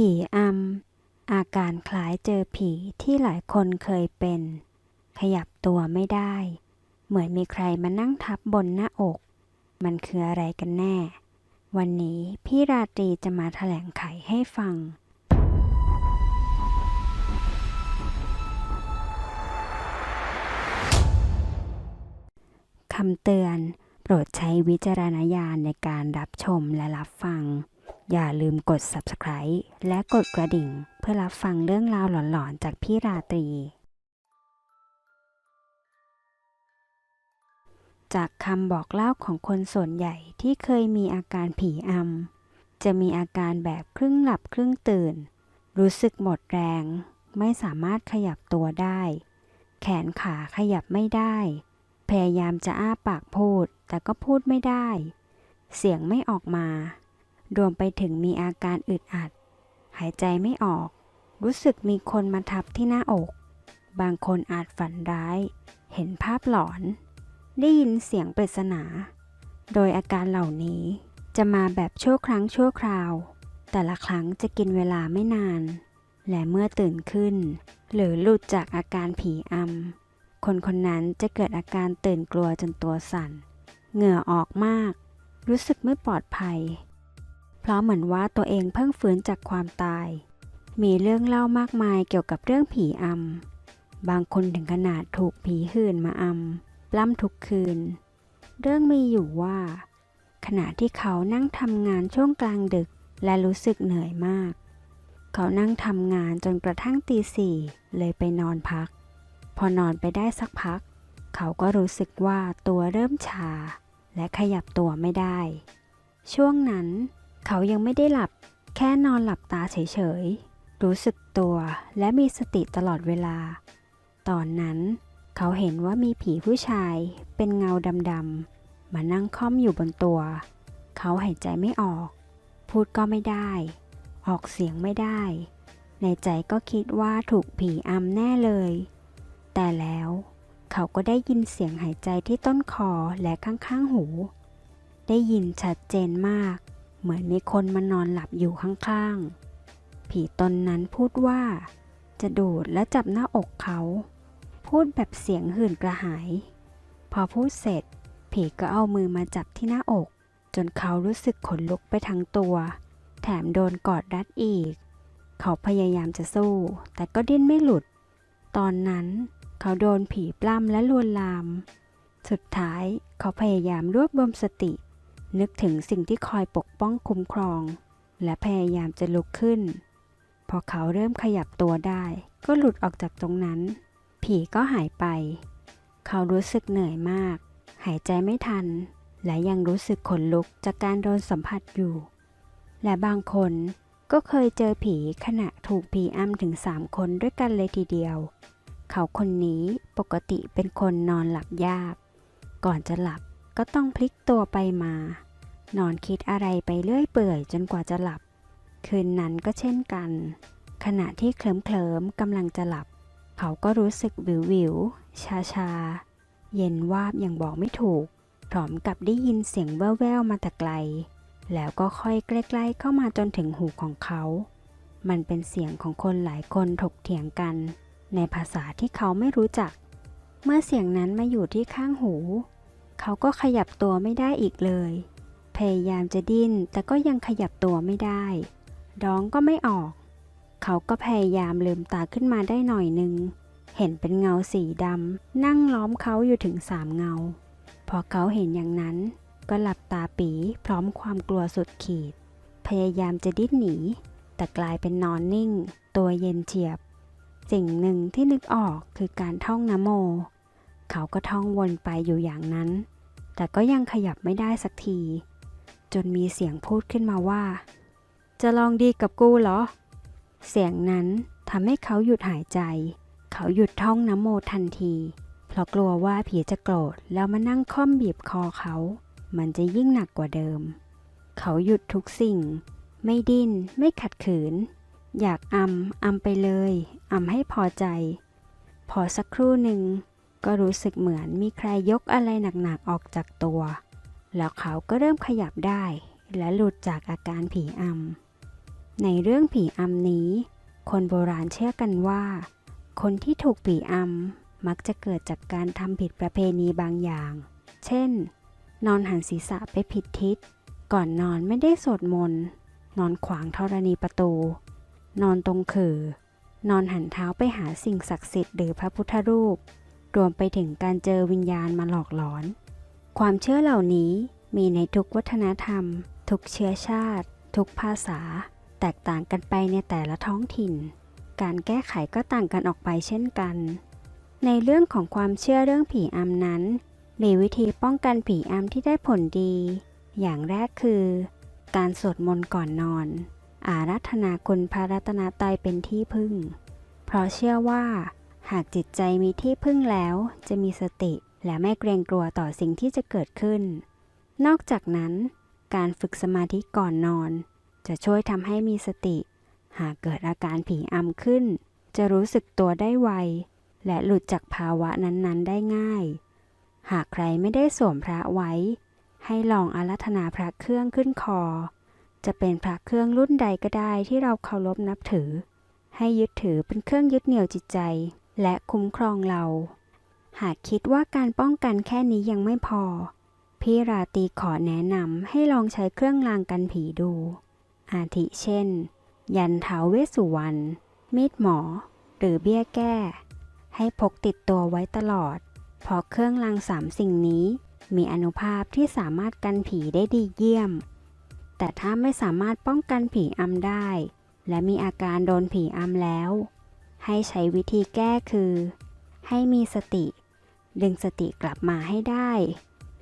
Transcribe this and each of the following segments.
ผีอำอาการคล้ายเจอผีที่หลายคนเคยเป็น ขยับตัวไม่ได้ เหมือนมีใครมานั่งทับบนหน้าอก มันคืออะไรกันแน่ วันนี้พี่ราตรีจะมาแถลงไขให้ฟังคำเตือน โปรดใช้วิจารณญาณในการรับชมและรับฟัง อย่าลืมกด subscribe และกดกระดิ่ง เพื่อรับฟังเรื่องราวหลอนๆ จากพี่ราตรี จากคำบอกเล่าของคนส่วนใหญ่ที่เคยมีอาการผีอำ จะมีอาการแบบครึ่งหลับครึ่งตื่น รู้สึกหมดแรง ไม่สามารถขยับตัวได้ แขนขาขยับไม่ได้ พยายามจะอ้าปากพูดแต่ก็พูดไม่ได้ เสียงไม่ออกมา รวมไปถึงมีอาการอึดอัด หายใจไม่ออก รู้สึกมีคนมาทับที่หน้าอก บางคนอาจฝันร้าย เห็นภาพหลอน ได้ยินเสียงปริศนา โดยอาการเหล่านี้จะมาแบบชั่วครั้งชั่วคราว แต่ละครั้งจะกินเวลาไม่นาน และเมื่อตื่นขึ้น หรือหลุดจากอาการผีอำคนคนนั้นจะเกิดอาการตื่นกลัวจนตัวสั่น เหงื่อออกมาก รู้สึกไม่ปลอดภัย เพราะเหมือนว่าตัวเองเพิ่งฟื้นจากความตาย มีเรื่องเล่ามากมายเกี่ยวกับเรื่องผีอำบางคนถึงขนาดถูกผีหื่นมาอำปล้ำทุกคืน เรื่องมีอยู่ว่า ขณะที่เขานั่งทำงานช่วงกลางดึกและรู้สึกเหนื่อยมาก เขานั่งทำงานจนกระทั่งตีสี่เลยไปนอนพัก พอนอนไปได้สักพัก เขาก็รู้สึกว่าตัวเริ่มชา และขยับตัวไม่ได้ ช่วงนั้น เขายังไม่ได้หลับ แค่นอนหลับตาเฉยๆ รู้สึกตัวและมีสติตลอดเวลา ตอนนั้นเขาเห็นว่ามีผีผู้ชายเป็นเงาดำๆ มานั่งค่อมอยู่บนตัว เขาหายใจไม่ออก พูดก็ไม่ได้ ออกเสียงไม่ได้ ในใจก็คิดว่าถูกผีอำแน่เลย แต่แล้วเขาก็ได้ยินเสียงหายใจที่ต้นคอและข้างๆหู ได้ยินชัดเจนมาก เหมือนมีคนมานอนหลับอยู่ข้างๆ ผีตนนั้นพูดว่า จะดูดและจับหน้าอกเขา พูดแบบเสียงหื่นกระหาย พอพูดเสร็จ ผีก็เอามือมาจับที่หน้าอก จนเขารู้สึกขนลุกไปทั้งตัว แถมโดนกอดรัดอีก เขาพยายามจะสู้ แต่ก็ดิ้นไม่หลุด ตอนนั้นเขาโดนผีปล้ำและลวนลาม สุดท้ายเขาพยายามรวบรวมสติ นึกถึงสิ่งที่คอยปกป้องคุ้มครอง และพยายามจะลุกขึ้น พอเขาเริ่มขยับตัวได้ ก็หลุดออกจากตรงนั้น ผีก็หายไป เขารู้สึกเหนื่อยมาก หายใจไม่ทัน และยังรู้สึกขนลุกจากการโดนสัมผัสอยู่ และบางคนก็เคยเจอผีขณะถูกผีอ้ำถึงสามคนด้วยกันเลยทีเดียว เขาคนนี้ปกติเป็นคนนอนหลับยาก ก่อนจะหลับ ก็ต้องพลิกตัวไปมา นอนคิดอะไรไปเรื่อยเปื่อยจนกว่าจะหลับ คืนนั้นก็เช่นกัน ขณะที่เคลิ้มเคลิมกำลังจะหลับ เขาก็รู้สึกวิววิวชาชาเย็นวาบอย่างบอกไม่ถูก พร้อมกับได้ยินเสียงแว่วๆมาแต่ไกล แล้วก็ค่อยใกล้ๆเข้ามาจนถึงหูของเขา มันเป็นเสียงของคนหลายคนถกเถียงกัน ในภาษาที่เขาไม่รู้จัก เมื่อเสียงนั้นมาอยู่ที่ข้างหู เขาก็ขยับตัวไม่ได้อีกเลย พยายามจะดิ้น แต่ก็ยังขยับตัวไม่ได้ ร้องก็ไม่ออก เขาก็พยายามลืมตาขึ้นมาได้หน่อยหนึ่งเห็นเป็นเงาสีดำนั่งล้อมเขาอยู่ถึงสามเงา พอเขาเห็นอย่างนั้น ก็หลับตาปีพร้อมความกลัวสุดขีด พยายามจะดิ้นหนี แต่กลายเป็นนอนนิ่ง ตัวเย็นเฉียบ สิ่งหนึ่งที่นึกออกคือการท่องนะโม เขาก็ท่องวนไปอยู่อย่างนั้น แต่ก็ยังขยับไม่ได้สักที จนมีเสียงพูดขึ้นมาว่า จะลองดีกับกูเหรอ เสียงนั้นทำให้เขาหยุดหายใจ เขาหยุดท่องนะโมทันที เพราะกลัวว่าผีจะโกรธแล้วมานั่งค่อมบีบคอเขา มันจะยิ่งหนักกว่าเดิม เขาหยุดทุกสิ่ง ไม่ดิ้น ไม่ขัดขืน อยากอำอำไปเลยอำให้พอใจ พอสักครู่หนึ่ง ก็รู้สึกเหมือนมีใครยกอะไรหนักๆออกจากตัว แล้วเขาก็เริ่มขยับได้ และหลุดจากอาการผีอำ ในเรื่องผีอำนี้ คนโบราณเชื่อกันว่า คนที่ถูกผีอำมักจะเกิดจากการทำผิดประเพณีบางอย่าง เช่น นอนหันศีรษะไปผิดทิศ ก่อนนอนไม่ได้สวดมนต์ นอนขวางธรณีประตู นอนตรงขือ นอนหันเท้าไปหาสิ่งศักดิ์สิทธิ์หรือพระพุทธรูป รวมไปถึงการเจอวิญญาณมาหลอกหลอน ความเชื่อเหล่านี้มีในทุกวัฒนธรรม ทุกเชื้อชาติ ทุกภาษา แตกต่างกันไปในแต่ละท้องถิ่น การแก้ไขก็ต่างกันออกไปเช่นกัน ในเรื่องของความเชื่อเรื่องผีอำนั้น มีวิธีป้องกันผีอำที่ได้ผลดี อย่างแรกคือ การสวดมนต์ก่อนนอน อารัธนาคุณพระรัตนตรัยเป็นที่พึ่ง เพราะเชื่อว่า หากจิตใจมีที่พึ่งแล้ว จะมีสติและไม่เกรงกลัวต่อสิ่งที่จะเกิดขึ้น นอกจากนั้น การฝึกสมาธิก่อนนอน จะช่วยทำให้มีสติ หากเกิดอาการผีอำขึ้น จะรู้สึกตัวได้ไว และหลุดจากภาวะนั้นๆ ได้ง่าย หากใครไม่ได้สวมพระไว้ ให้ลองอารัธนาพระเครื่องขึ้นคอ จะเป็นพระเครื่องรุ่นใดก็ได้ที่เราเคารพนับถือ ให้ยึดถือเป็นเครื่องยึดเหนี่ยวจิตใจ และคุ้มครองเรา หากคิดว่าการป้องกันแค่นี้ยังไม่พอ พี่ราตีขอแนะนำให้ลองใช้เครื่องรางกันผีดู อาทิเช่น ยันเท้าเวสสุวรรณมีดหมอ หรือเบี้ยแก้ ให้พกติดตัวไว้ตลอด เพราะเครื่องรางสามสิ่งนี้มีอนุภาพที่สามารถกันผีได้ดีเยี่ยม แต่ถ้าไม่สามารถป้องกันผีอำได้ และมีอาการโดนผีอำแล้ว ให้ใช้วิธีแก้คือ ให้มีสติ ดึงสติกลับมาให้ได้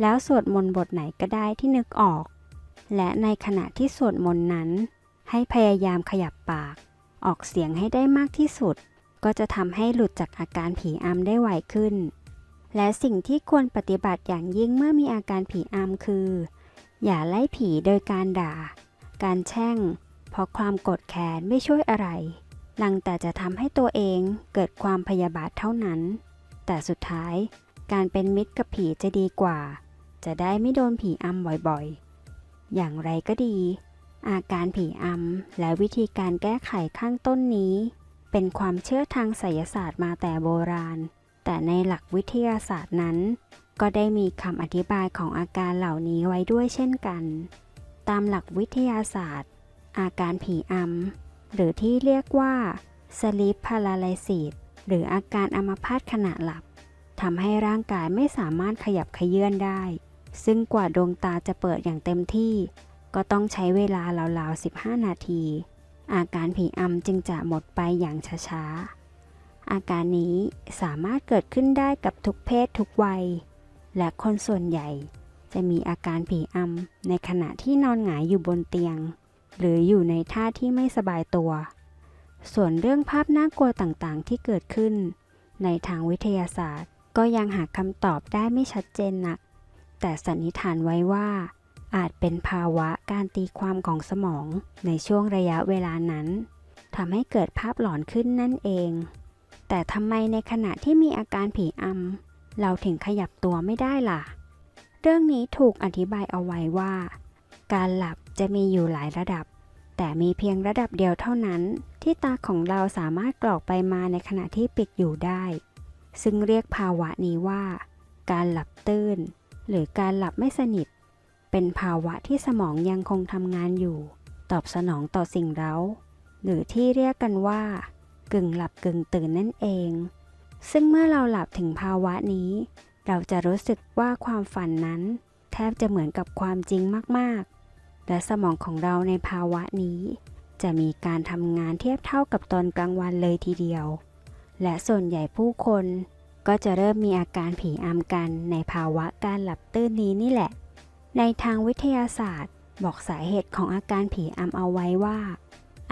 แล้วสวดมนต์บทไหนก็ได้ที่นึกออก และในขณะที่สวดมนต์นั้น ให้พยายามขยับปาก ออกเสียงให้ได้มากที่สุด ก็จะทำให้หลุดจากอาการผีอำได้ไวขึ้น และสิ่งที่ควรปฏิบัติอย่างยิ่งเมื่อมีอาการผีอำคือ อย่าไล่ผีโดยการด่า การแช่ง เพราะความโกรธแค้นไม่ช่วยอะไร ลังแต่จะทำให้ตัวเองเกิดความพยาบาทเท่านั้น แต่สุดท้ายการเป็นมิตรกับผีจะดีกว่า จะได้ไม่โดนผีอำบ่อยๆ อย่างไรก็ดี อาการผีอำและวิธีการแก้ไขข้างต้นนี้ เป็นความเชื่อทางไสยศาสตร์มาแต่โบราณ แต่ในหลักวิทยาศาสตร์นั้น ก็ได้มีคำอธิบายของอาการเหล่านี้ไว้ด้วยเช่นกัน ตามหลักวิทยาศาสตร์ อาการผีอำ หรือที่เรียกว่า sleep paralysis หรืออาการอัมพาตขณะหลับทำให้ร่างกายไม่สามารถขยับเขยื่อนได้ ซึ่งกว่าดวงตาจะเปิดอย่างเต็มที่ ก็ต้องใช้เวลาราวๆ 15 นาที อาการผีอำจึงจะหมดไปอย่างช้าๆ อาการนี้สามารถเกิดขึ้นได้กับทุกเพศทุกวัย และคนส่วนใหญ่จะมีอาการผีอำในขณะที่นอนหงายอยู่บนเตียง หรืออยู่ในท่าที่ไม่สบายตัว ส่วนเรื่องภาพน่ากลัวต่างๆ ที่เกิดขึ้น ในทางวิทยาศาสตร์ ก็ยังหาคำตอบได้ไม่ชัดเจนนัก แต่สันนิษฐานไว้ว่า อาจเป็นภาวะการตีความของสมองในช่วงระยะเวลานั้นทำให้เกิดภาพหลอนขึ้นนั่นเอง แต่ทำไมในขณะที่มีอาการผีอำเราถึงขยับตัวไม่ได้ล่ะ เรื่องนี้ถูกอธิบายเอาไว้ว่า การหลับจะมีอยู่หลายระดับ แต่มีเพียงระดับเดียวเท่านั้น ที่ตาของเราสามารถกรอกไปมาในขณะที่ปิดอยู่ได้ ซึ่งเรียกภาวะนี้ว่า การหลับตื้นหรือการหลับไม่สนิท เป็นภาวะที่สมองยังคงทำงานอยู่ ตอบสนองต่อสิ่งเร้า หรือที่เรียกกันว่า กึ่งหลับกึ่งตื่นนั่นเอง ซึ่งเมื่อเราหลับถึงภาวะนี้ เราจะรู้สึกว่าความฝันนั้น แทบจะเหมือนกับความจริงมากๆ และสมองของเราในภาวะนี้ จะมีการทำงานเทียบเท่ากับตอนกลางวันเลยทีเดียว และส่วนใหญ่ผู้คนก็จะเริ่มมีอาการผีอำกันในภาวะการหลับตื้นนี้นี่แหละ ในทางวิทยาศาสตร์ บอกสาเหตุของอาการผีอำเอาไว้ว่า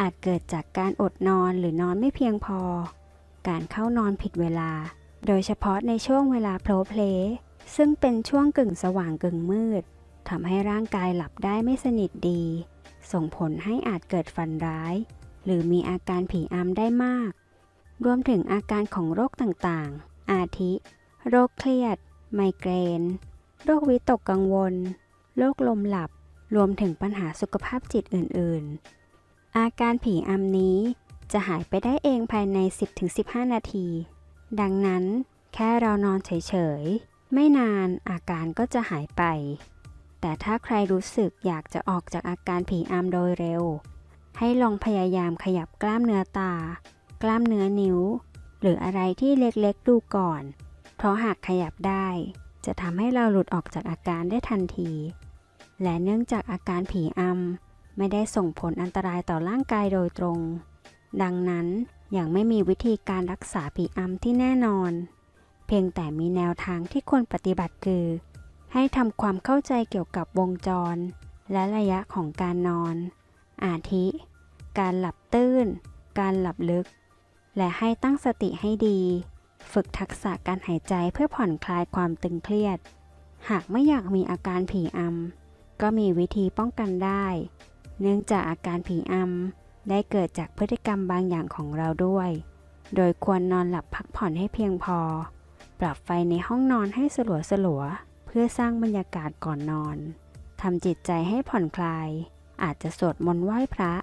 อาจเกิดจากการอดนอนหรือนอนไม่เพียงพอ การเข้านอนผิดเวลา โดยเฉพาะในช่วงเวลาโพลเพลซึ่งเป็นช่วงกึ่งสว่างกึ่งมืด ทำให้ร่างกายหลับได้ไม่สนิทดี ส่งผลให้อาจเกิดฝันร้าย หรือมีอาการผีอำได้มาก รวมถึงอาการของโรคต่างๆ อาทิ โรคเครียด ไมเกรน โรควิตกกังวล โรคลมหลับ รวมถึงปัญหาสุขภาพจิตอื่นๆ อาการผีอำนี้จะหายไปได้เองภายใน 10-15 นาที ดังนั้นแค่เรานอนเฉยๆ ไม่นานอาการก็จะหายไป แต่ถ้าใครรู้สึกอยากจะออกจากอาการผีอำโดยเร็ว ให้ลองพยายามขยับกล้ามเนื้อตา กล้ามเนื้อนิ้ว หรืออะไรที่เล็กๆดูก่อน เพราะหากขยับได้ จะทำให้เราหลุดออกจากอาการได้ทันที และเนื่องจากอาการผีอำไม่ได้ส่งผลอันตรายต่อร่างกายโดยตรง ดังนั้นยังไม่มีวิธีการรักษาผีอำที่แน่นอน เพียงแต่มีแนวทางที่ควรปฏิบัติคือ ให้ทำความเข้าใจเกี่ยวกับวงจร และระยะของการนอน อาทิ การหลับตื้น การหลับลึก และให้ตั้งสติให้ดี ฝึกทักษะการหายใจเพื่อผ่อนคลายความตึงเครียด หากไม่อยากมีอาการผีอำ ก็มีวิธีป้องกันได้ เนื่องจากอาการผีอำ ได้เกิดจากพฤติกรรมบางอย่างของเราด้วย โดยควรนอนหลับพักผ่อนให้เพียงพอ ปรับไฟในห้องนอนให้สลัวสลัว เพื่อสร้างบรรยากาศก่อนนอนทำจิตใจให้ผ่อนคลาย อาจจะสวดมนต์ไหว้พระ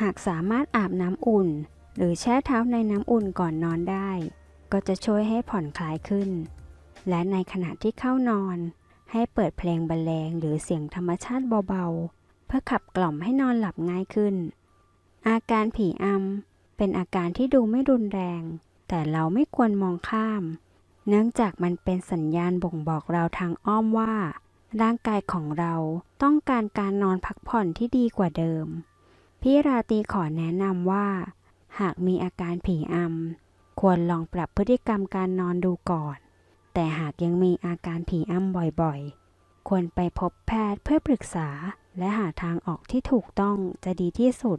หากสามารถอาบน้ำอุ่น หรือแช่เท้าในน้ำอุ่นก่อนนอนได้ ก็จะช่วยให้ผ่อนคลายขึ้น และในขณะที่เข้านอน ให้เปิดเพลงบรรเลงหรือเสียงธรรมชาติเบาๆ เพื่อขับกล่อมให้นอนหลับง่ายขึ้น อาการผีอำเป็นอาการที่ดูไม่รุนแรง แต่เราไม่ควรมองข้าม เนื่องจากมันเป็นสัญญาณบ่งบอกเราทางอ้อมว่า ร่างกายของเราต้องการการนอนพักผ่อนที่ดีกว่าเดิม พี่ราตีขอแนะนำว่า หากมีอาการผีอำควรลองปรับพฤติกรรมการนอนดูก่อน แต่หากยังมีอาการผีอำบ่อยๆ ควรไปพบแพทย์เพื่อปรึกษา และหาทางออกที่ถูกต้องจะดีที่สุด